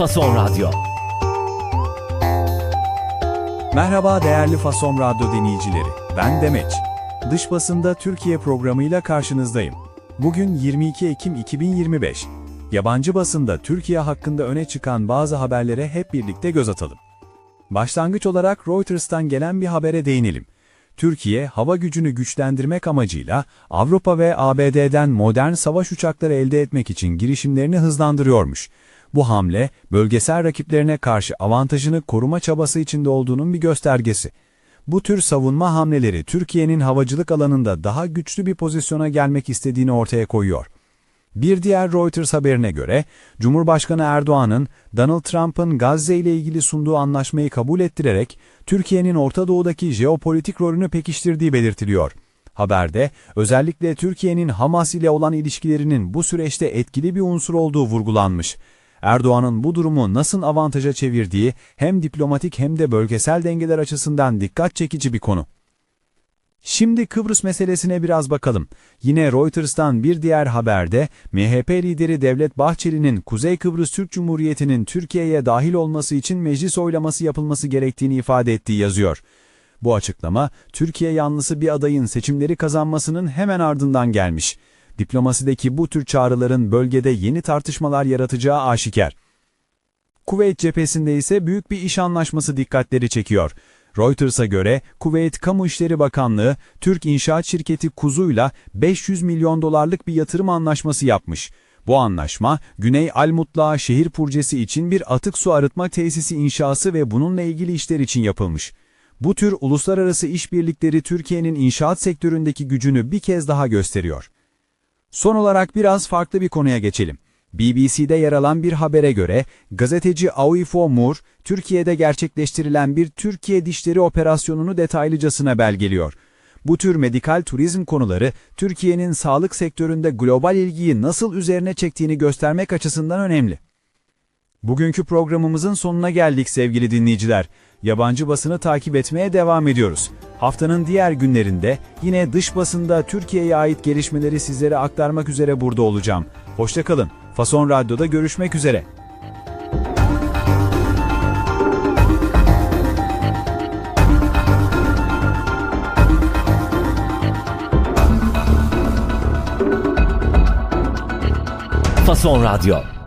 Fason Radyo. Merhaba değerli Fason Radyo dinleyicileri. Ben Demeç. Dış basında Türkiye programıyla karşınızdayım. Bugün 22 Ekim 2025. Yabancı basında Türkiye hakkında öne çıkan bazı haberlere hep birlikte göz atalım. Başlangıç olarak Reuters'tan gelen bir habere değinelim. Türkiye, hava gücünü güçlendirmek amacıyla Avrupa ve ABD'den modern savaş uçakları elde etmek için girişimlerini hızlandırıyormuş. Bu hamle, bölgesel rakiplerine karşı avantajını koruma çabası içinde olduğunun bir göstergesi. Bu tür savunma hamleleri Türkiye'nin havacılık alanında daha güçlü bir pozisyona gelmek istediğini ortaya koyuyor. Bir diğer Reuters haberine göre, Cumhurbaşkanı Erdoğan'ın Donald Trump'ın Gazze ile ilgili sunduğu anlaşmayı kabul ettirerek Türkiye'nin Orta Doğu'daki jeopolitik rolünü pekiştirdiği belirtiliyor. Haberde özellikle Türkiye'nin Hamas ile olan ilişkilerinin bu süreçte etkili bir unsur olduğu vurgulanmış. Erdoğan'ın bu durumu nasıl avantaja çevirdiği hem diplomatik hem de bölgesel dengeler açısından dikkat çekici bir konu. Şimdi Kıbrıs meselesine biraz bakalım. Yine Reuters'tan bir diğer haberde MHP lideri Devlet Bahçeli'nin Kuzey Kıbrıs Türk Cumhuriyeti'nin Türkiye'ye dahil olması için meclis oylaması yapılması gerektiğini ifade ettiği yazıyor. Bu açıklama Türkiye yanlısı bir adayın seçimleri kazanmasının hemen ardından gelmiş. Diplomasideki bu tür çağrıların bölgede yeni tartışmalar yaratacağı aşikar. Kuveyt cephesinde ise büyük bir iş anlaşması dikkatleri çekiyor. Reuters'a göre Kuveyt Kamu İşleri Bakanlığı, Türk İnşaat Şirketi Kuzu'yla 500 milyon dolarlık bir yatırım anlaşması yapmış. Bu anlaşma, Güney Almutla şehir projesi için bir atık su arıtma tesisi inşası ve bununla ilgili işler için yapılmış. Bu tür uluslararası işbirlikleri Türkiye'nin inşaat sektöründeki gücünü bir kez daha gösteriyor. Son olarak biraz farklı bir konuya geçelim. BBC'de yer alan bir habere göre gazeteci Aoifo Moore, Türkiye'de gerçekleştirilen bir Türkiye dişleri operasyonunu detaylıcasına belgeliyor. Bu tür medikal turizm konuları Türkiye'nin sağlık sektöründe global ilgiyi nasıl üzerine çektiğini göstermek açısından önemli. Bugünkü programımızın sonuna geldik sevgili dinleyiciler. Yabancı basını takip etmeye devam ediyoruz. Haftanın diğer günlerinde yine dış basında Türkiye'ye ait gelişmeleri sizlere aktarmak üzere burada olacağım. Hoşçakalın. Fason Radyo'da görüşmek üzere. Fason Radyo.